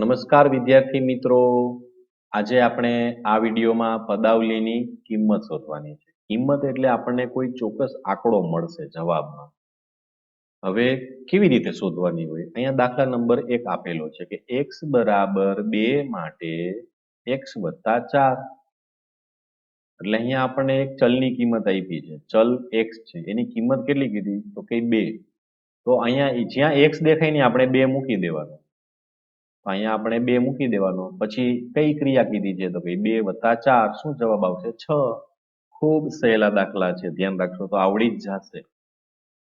નમસ્કાર વિદ્યાર્થી મિત્રો. આજે આપણે આ વિડીયોમાં પદાવલીની કિંમત શોધવાની છે. કિંમત એટલે આપણને કોઈ ચોક્કસ આંકડો મળશે જવાબમાં. હવે કેવી રીતે શોધવાની હોય? અહીંયા દાખલા નંબર એક આપેલો છે કે એક્સ બરાબર બે માટે એક્સ વત્તા ચાર. એટલે અહીંયા આપણને એક ચલની કિંમત આપી છે. ચલ એક્સ છે. એની કિંમત કેટલી કીધી? તો કે બે. તો અહીંયા જ્યાં એક્સ દેખાય ને આપણે બે મૂકી દેવાનું. અહીંયા આપણે બે મૂકી દેવાનો. પછી કઈ ક્રિયા કીધી છે તો ભાઈ બે વત્તા ચાર, શું જવાબ આવશે? છ. ખૂબ સહેલા દાખલા છે, ધ્યાન રાખશો તો આવડી જ જશે.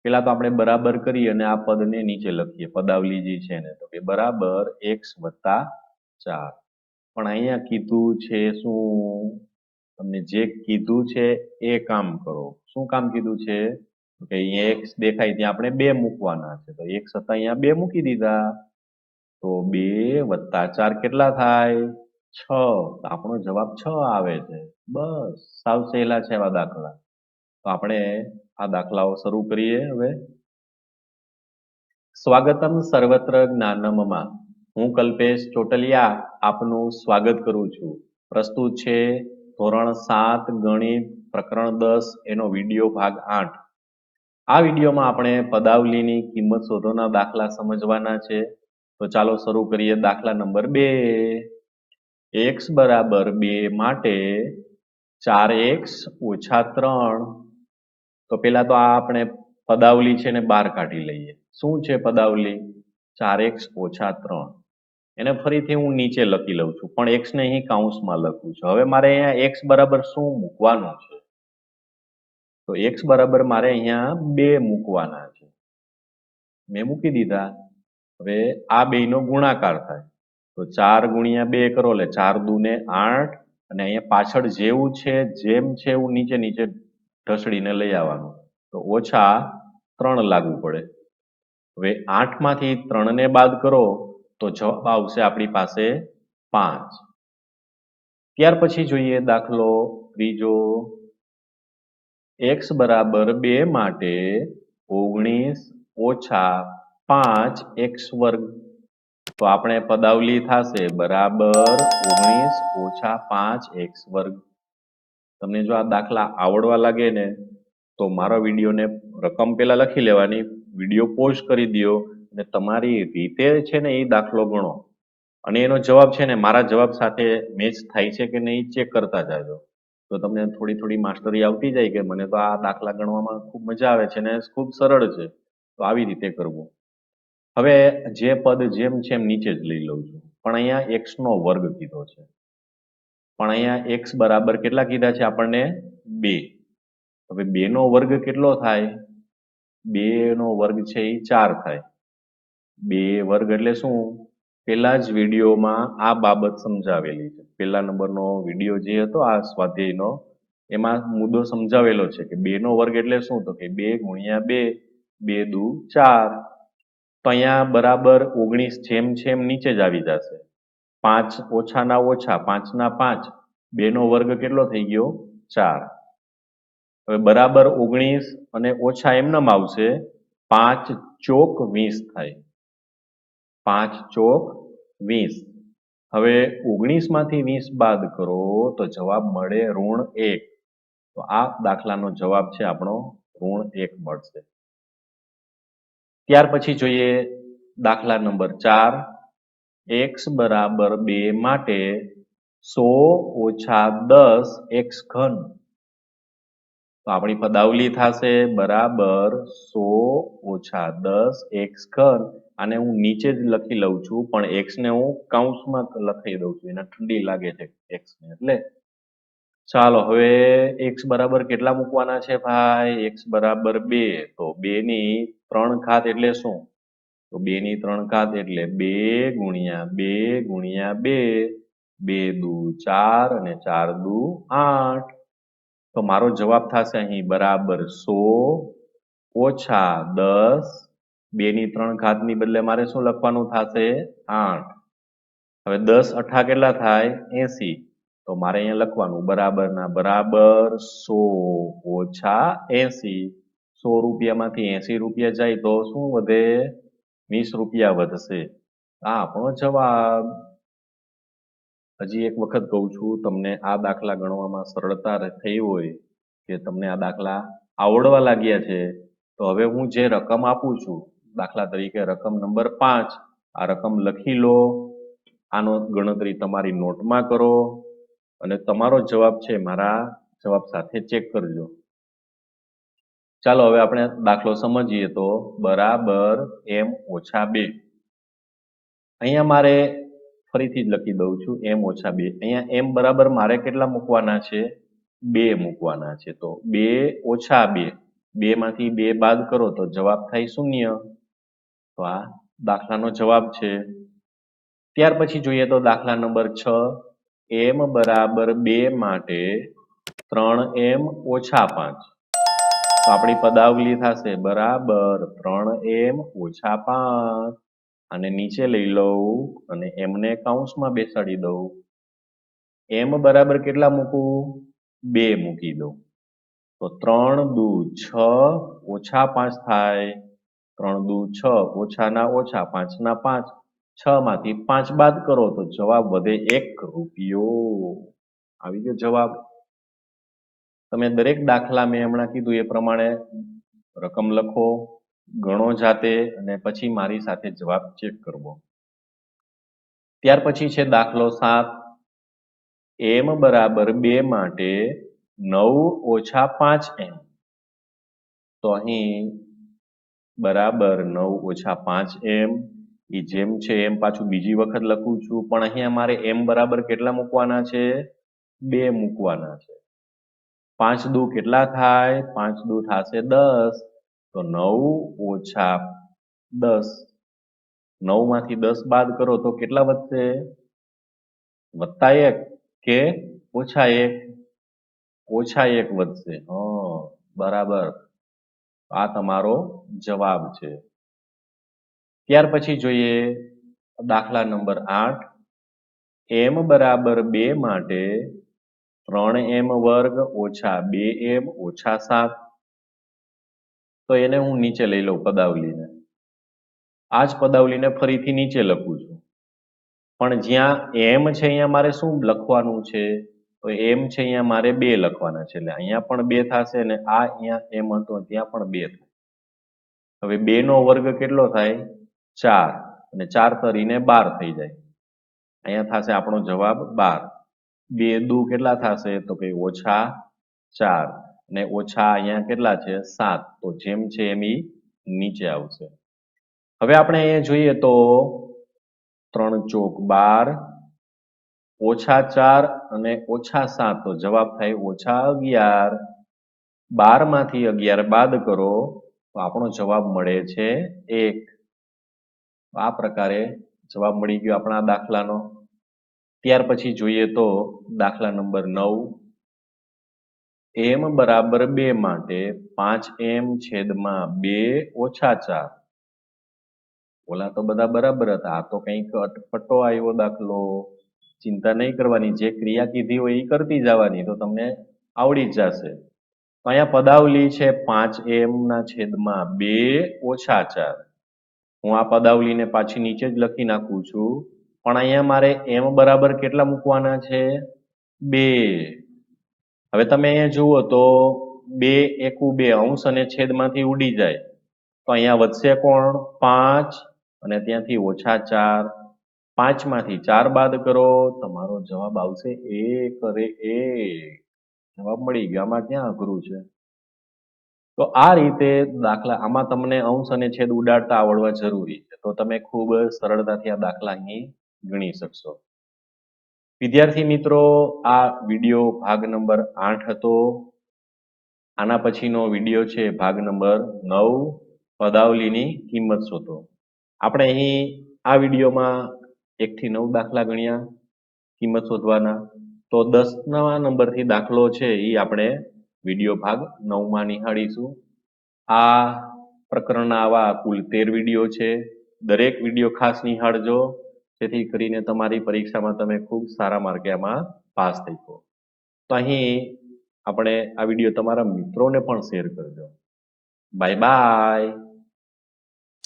પેલા તો આપણે બરાબર કરી અને આ પદને નીચે લખીએ. પદાવલી જે છે ને તો કે બરાબર એક્સ વત્તા ચાર. પણ અહીંયા કીધું છે શું? તમને જે કીધું છે એ કામ કરો. શું કામ કીધું છે? કે અહીંયા એક્સ દેખાય ત્યાં આપણે બે મૂકવાના છે. તો એક્સ હતા અહીંયા બે મૂકી દીધા. તો બે વત્તા ચાર કેટલા થાય? છ. આપણો જવાબ છ આવે છે. બસ. સાવ સહેલા છે એવા દાખલા. તો આપણે આ દાખલાઓ શરૂ કરીએ હવે. સ્વાગતમ સર્વત્ર જ્ઞાનમમાં. હું કલ્પેશ ચોટલિયા આપનું સ્વાગત કરું છું. પ્રસ્તુત છે ધોરણ સાત ગણિત પ્રકરણ દસ એનો વીડિયો ભાગ આઠ. આ વિડીયોમાં આપણે પદાવલીની કિંમત શોધોના દાખલા સમજવાના છે. તો ચાલો શરૂ કરીએ દાખલા નંબર બે. એક્સ બરાબર બે માટે ચાર એક્સ ઓછા ત્રણ. તો પેલા તો આ આપણે પદાવલી છે ને બહાર કાઢી લઈએ. શું છે પદાવલી? ચાર એક્સ ઓછા ત્રણ. એને ફરીથી હું નીચે લખી લઉં છું, પણ એક્સ ને અહીં કાઉન્સમાં લખું છું. હવે મારે અહીંયા એક્સ બરાબર શું મૂકવાનું છે? તો એક્સ બરાબર મારે અહીંયા બે મૂકવાના છે. મેં મૂકી દીધા. હવે આ બેનો ગુણાકાર થાય. તો ચાર ગુણ્યા બે કરો એટલે ચાર દુને આઠ અને અહીંયા પાછળ જેવું છે, જેમ છે એવું નીચે નીચે ઢસડીને લઈ આવવાનું. તો ઓછા ત્રણ લાગુ પડે. હવે આઠમાંથી ત્રણને બાદ કરો તો જવાબ આવશે આપણી પાસે પાંચ. ત્યાર પછી જોઈએ દાખલો ત્રીજો. એક્સ બરાબર બે માટે ઓગણીસ ઓછા પાંચ એક્સ વર્ગ તો આપણે પદાવલી થશે. બરાબર ઓગણીસ ઓછા પાંચ એક્સ વર્ગ તમને જો આ દાખલા આવડવા લાગે ને, તો મારો વિડીયોને રકમ પેલા લખી લેવાની, વીડિયો પોઝ કરી દો અને તમારી રીતે છે ને એ દાખલો ગણો. અને એનો જવાબ છે ને, મારા જવાબ સાથે મેચ થાય છે કે નહીં ચેક કરતા જાજો. તો તમને થોડી થોડી માસ્ટરી આવતી જાય કે મને તો આ દાખલા ગણવામાં ખૂબ મજા આવે છે ને, ખૂબ સરળ છે. તો આવી રીતે કરવું. હવે જે પદ જેમ છે એમ નીચે જ લઈ લઉં છું. પણ અહીંયા એક્સ નો વર્ગ કીધો છે. પણ અહીંયા એક્સ બરાબર કેટલા કીધા છે આપણને? બે. હવે બે નો વર્ગ કેટલો થાય? બે નો વર્ગ છે એ ચાર થાય. બે વર્ગ એટલે શું? પેલા જ વિડીયોમાં આ બાબત સમજાવેલી છે. પેલા નંબરનો વીડિયો જે હતો, આ સ્વાધ્યાયનો, એમાં મુદ્દો સમજાવેલો છે કે બે નો વર્ગ એટલે શું? તો કે બે ગુણ્યા બે બે દુ ચાર. તો અહીંયા બરાબર ઓગણીસ જેમ છે એમ નીચે જ આવી જશે. પાંચ ઓછાના ઓછા, પાંચના પાંચ, બેનો વર્ગ કેટલો થઈ ગયો? ચાર. હવે બરાબર ઓગણીસ અને ઓછા એમનેમ આવશે, પાંચ ચોક વીસ થાય. પાંચ ચોક વીસ. હવે ઓગણીસમાંથી વીસ બાદ કરો તો જવાબ મળે ઋણ એક. તો આ દાખલાનો જવાબ છે આપણો ઋણ એક મળશે. ત્યાર પછી જોઈએ દાખલા નંબર ચાર. એક્સ બરાબર બે માટે સો ઓછા દસ એક્સ ઘન. તો આપણી પદાવલી થશે બરાબર સો ઓછા દસ એક્સ ઘન. આને હું નીચે જ લખી લઉં છું, પણ એક્સ ને હું કાઉન્સમાં લખી દઉં છું. એને ઠંડી લાગે છે એક્સ ને, એટલે ચાલો, હવે એક્સ બરાબર કેટલા મૂકવાના છે ભાઈ? એક્સ બરાબર બે. તો બે ની ત્રણ ઘાત એટલે શું? તો બે ની ત્રણ ઘાત એટલે બે ગુણ્યા બે ગુણ્યા બે. બે દુ ચાર અને ચાર દુ આઠ. તો મારો જવાબ થશે અહીં બરાબર સો ઓછા દસ. બે ની ત્રણ ઘાતની બદલે મારે શું લખવાનું થશે? આઠ. હવે દસ અઠા કેટલા થાય? એસી. તો મારે અહીંયા લખવાનું બરાબર ના બરાબર સો ઓછા એસી. સો રૂપિયામાંથી એસી રૂપિયા જાય તો શું વધે? વીસ રૂપિયા વધશે. આ આપણો જવાબ. હજી એક વખત કહું છું, તમને આ દાખલા ગણવામાં સરળતા થઈ હોય કે તમને આ દાખલા આવડવા લાગ્યા છે, તો હવે હું જે રકમ આપું છું, દાખલા તરીકે રકમ નંબર પાંચ, આ રકમ લખી લો. આનો ગણતરી તમારી નોટમાં કરો. અને તમારો જવાબ છે, મારા જવાબ સાથે ચેક કરજો. ચાલો, હવે આપણે દાખલો સમજીએ તો, બરાબર એમ ઓછા બે. અહીંયા મારે ફરીથી જ લખી દઉં છું એમ ઓછા બે. અહીંયા એમ બરાબર મારે કેટલા મૂકવાના છે? બે મૂકવાના છે. તો બે ઓછા બે. બે માંથી બે બાદ કરો તો જવાબ થાય શૂન્ય. તો આ દાખલાનો જવાબ છે. ત્યાર પછી જોઈએ તો દાખલા નંબર છ. એમ બરાબર બે માટે ત્રણ એમ ઓછા પાંચ. તો આપણી પદાવલી થશે બરાબર ત્રણ એમ ઓછા પાંચ. અને નીચે લઈ લઉં અને એમને કૌંસમાં બેસાડી દઉં. એમ બરાબર કેટલા મૂકું? બે મૂકી દઉં. તો ત્રણ દુ છ ઓછા પાંચ થાય. ત્રણ દુ છ ઓછાના ઓછા પાંચના પાંચ. છ માંથી પાંચ બાદ કરો તો જવાબ વધે એક રૂપિયો. આવી ગયો જવાબ. તમે દરેક દાખલા મેં હમણાં કીધું એ પ્રમાણે રકમ લખો, ગણો જાતે અને પછી મારી સાથે જવાબ ચેક કરવો. ત્યાર પછી છે દાખલો સાત. એમ બરાબર બે માટે નવ ઓછા પાંચ એમ તો અહીં બરાબર નવ ઓછા પાંચ એમ એ જેમ છે એમ પાછું બીજી વખત લખું છું. પણ અહીંયા મારે એમ બરાબર કેટલા મૂકવાના છે? બે મૂકવાના છે. પાંચ દુ કેટલા થાય? પાંચ દુ થાશે દસ. તો નવ ઓછા દસ. નવમાંથી દસ બાદ કરો તો કેટલા વધશે? વત્તા એક કે ઓછા એક? ઓછા એક વધશે. હ, બરાબર. આ તમારો જવાબ છે. ત્યાર પછી જોઈએ દાખલા નંબર આઠ. એમ બરાબર બે માટે ત્રણ એમ વર્ગ ઓછા બે એમ ઓછા સાત. તો એને હું નીચે લઈ લઉં પદાવલીને. આ જ પદાવલીને ફરીથી નીચે લખું છું. પણ જ્યાં એમ છે અહીંયા મારે શું લખવાનું છે? તો એમ છે અહીંયા મારે બે લખવાના છે. એટલે અહીંયા પણ બે થશે અને આ અહીંયા એમ હતો, ત્યાં પણ બે થાય. હવે બે નો વર્ગ કેટલો થાય? ચાર અને ચાર તરીને બાર થઈ જાય. અહીંયા થશે આપણો જવાબ બાર. બે દુ કેટલા થશે? તો કે ઓછા ચાર. અને ઓછા અહીંયા કેટલા છે? સાત. તો જેમ છે એમ નીચે આવશે. હવે આપણે અહીંયા જોઈએ તો ત્રણ ચોક બાર, ઓછા ચાર અને ઓછા સાત. તો જવાબ થાય ઓછા અગિયાર. બારમાંથી અગિયાર બાદ કરો, તો આપણો જવાબ મળે છે એક. આ પ્રકારે જવાબ મળી ગયો આપણા દાખલાનો. ત્યાર પછી જોઈએ તો દાખલા નંબર નવ. એમ બરાબર બે માટે પાંચ એમ છેદમાં બે ઓછા ચાર. ઓલા તો બધા બરાબર હતા. આ તો કંઈક અટપટો આવ્યો દાખલો. ચિંતા નહીં કરવાની. જે ક્રિયા કીધી હોય એ કરતી જવાની. તો તમને આવડી જ જશે. અહીંયા પદાવલી છે પાંચ એમ ના છેદમાં બે ઓછા ચાર. હું આ પદાવલીને પાછી નીચે જ લખી નાખું છું. પણ અહીંયા મારે એમ બરાબર કેટલા મૂકવાના છે? બે. હવે તમે અહીંયા જુઓ તો બે એકુ બે અંશ અને છેદમાંથી ઉડી જાય. તો અહીંયા વધશે કોણ? પાંચ અને ત્યાંથી ઓછા ચાર. પાંચમાંથી ચાર બાદ કરો, તમારો જવાબ આવશે એક. અરે એક. જવાબ મળી ગયો. આમાં ક્યાં અઘરું છે? તો આ રીતે દાખલા આમાં તમને અંશ અને છેદ ઉડાડતા આવડવા જરૂરી છે. તો તમે ખૂબ સરળતાથી આ દાખલા અહીં ગણી શકશો. વિદ્યાર્થી મિત્રો, આ વિડિયો ભાગ નંબર આઠ હતો. આના પછીનો વિડિયો છે ભાગ નંબર નવ, પદાવલીની કિંમત શોધો. આપણે અહીં આ વિડીયોમાં એકથી નવ દાખલા ગણ્યા, કિંમત શોધવાના. તો દસના નંબરથી દાખલો છે એ આપણે વીડિયો ભાગ નવમાં નિહાળીશું. આ પ્રકરણના આવા કુલ તેર વીડિયો છે. દરેક વીડિયો ખાસ નિહાળજો, જેથી કરીને તમારી પરીક્ષામાં તમે ખૂબ સારા માર્કે આમાં પાસ થઈ શકો. તો અહીં આપણે આ વીડિયો તમારા મિત્રોને પણ શેર કરજો. Bye bye.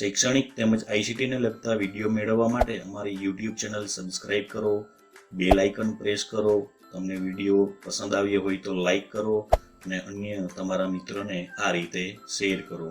શૈક્ષણિક તેમજ આઈસીટીને લગતા વીડિયો મેળવવા માટે અમારી યુટ્યુબ ચેનલ સબસ્ક્રાઇબ કરો. બેલ આઇકન પ્રેસ કરો. તમને વીડિયો પસંદ આવ્યો હોય તો લાઈક કરો. અને અન્ય તમારા મિત્રોને આ રીતે શેર કરો.